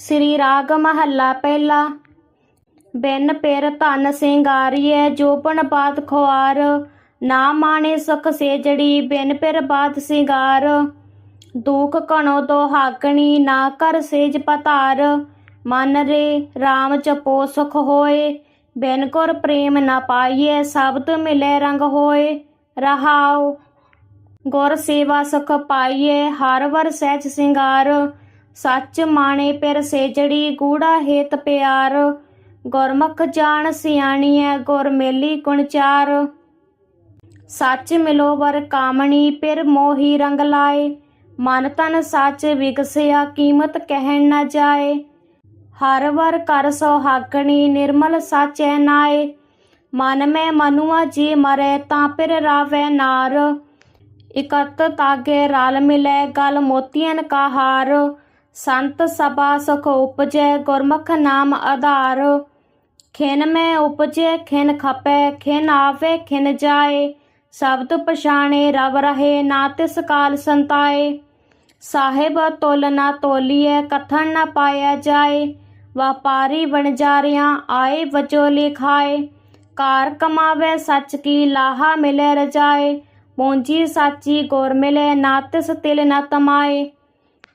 ਸ੍ਰੀ ਰਾਗ ਮਹੱਲਾ ਪਹਿਲਾ। ਬਿਨ ਪਿਰ ਧਨ ਸਿੰਗਾਰੀਐ ਜੋਬਨ ਬਾਤ ਖੁਆਰ। ਨਾ ਮਾਣੇ ਸੁਖ ਸੇਜੜੀ, ਬਿਨ ਪਿਰ ਬਾਤ ਸਿੰਗਾਰ। ਦੁਖ ਕਣੋ ਦੋ ਹਾਕਣੀ ਨਾ ਕਰ ਸੇਜ ਪਤਾਰ। ਮਨ ਰੇ RAM ਚਪੋ ਸੁਖ ਹੋਏ, ਬਿਨ ਗੁਰ ਪ੍ਰੇਮ ਨਾ ਪਾਈਏ ਸ਼ਬਦ ਮਿਲੇ ਰੰਗ ਹੋਏ। ਰਹਾਉ ਗੁਰ ਸੇਵਾ ਸੁਖ ਪਾਈਏ ਹਰ ਵਰ ਸਹਿਜ ਸਿੰਗਾਰ। ਸੱਚ ਮਾਣੇ ਪਿਰ ਸੇਜੜੀ ਗੂੜਾ ਹੇਤ ਪਿਆਰ, ਗੁਰਮੁਖ ਜਾਣ ਸਿਆਣੀਐ ਗੁਰ ਮੇਲੀ ਗੁਣ ਚਾਰ। ਸੱਚ ਮਿਲੋ ਵਰ ਕਾਮਣੀ ਪਿਰ ਮੋਹੀ ਰੰਗ ਲਾਏ, ਮਨ ਤਨ ਸੱਚ ਵਿਗਸਿਆ ਕੀਮਤ ਕਹਿਣ ਨਾ ਜਾਏ। ਹਰ ਵਰ ਕਰ ਸੋਹਾਗਣੀ ਨਿਰਮਲ ਸਾਚੈ ਨਾਏ, ਮਨ ਮੈਂ ਮਨੁਆ ਜੀ ਮਰੈ ਤਾਂ ਪਿਰ ਰਾਵੈ ਨਾਰ। ਇਕੱਤ ਤਾਗੇ ਰਲ ਮਿਲੈ ਗਲ ਮੋਤੀਆਂ ਕਾ ਹਾਰ ਸੰਤ ਸਭਾ ਸੁਖ ਉਪਜੈ, ਗੁਰਮੁਖ ਨਾਮ ਆਧਾਰ। ਖਿਨ ਮੈਂ ਉਪਜੈ, ਖਿਨ ਖਪੈ, ਖਿਨ ਆਵੇ, ਖਿਨ ਜਾਏ। ਸ਼ਬਦ ਪਛਾਣੇ ਰਵ ਰਹੇ, ਨਾ ਤਿਸ ਕਾਲ ਸੰਤਾਏ। ਸਾਹਿਬ ਤੋਲ ਨਾ ਤੋਲੀਐ, ਕਥਨ ਨਾ ਪਾਇਆ ਜਾਏ। ਵਪਾਰੀ ਵਣਜਾਰਿਆਂ ਆਏ ਵਜੋ ਲਿਖਾਏ। ਕਾਰ ਕਮਾਵੇ, ਸੱਚ ਕੀ ਲਾਹਾ ਮਿਲੇ ਰਜਾਏ। ਪੂੰਜੀ ਸਾਚੀ ਗੁਰ ਮਿਲੇ, ਨਾ ਤਿਸ ਤਿਲ ਨਾ ਤਮਾਏ।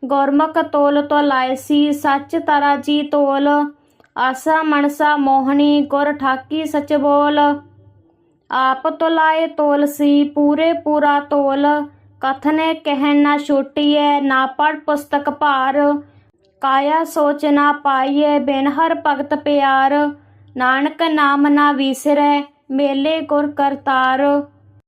ਗੁਰਮੁਖ ਤੋਲ ਤੋ ਲਾਇਸੀ ਸੱਚ ਤਰਾ ਜੀ ਤੋਲ। ਆਸਾ ਮਨਸਾ ਮੋਹਣੀ, ਗੁਰ ਠਾਕੀ ਸਚ ਬੋਲ। ਆਪ ਤੋਲਾਏ ਤੋਲ ਸੀ, ਪੂਰੇ ਪੂਰਾ ਤੋਲ। ਕਥਨੇ ਕਹਿਣ ਨਾ ਛੋਟੀਐ, ਨਾ ਪੜ ਪੁਸਤਕ ਭਾਰ। ਕਾਇਆ ਸੋਚ ਨਾ ਪਾਈਐ, ਬਿਨ ਹਰ ਭਗਤ ਪਿਆਰ। ਨਾਨਕ ਨਾਮ ਨਾ ਵਿਸਰੈ, ਮੇਲੇ ਗੁਰ ਕਰਤਾਰ।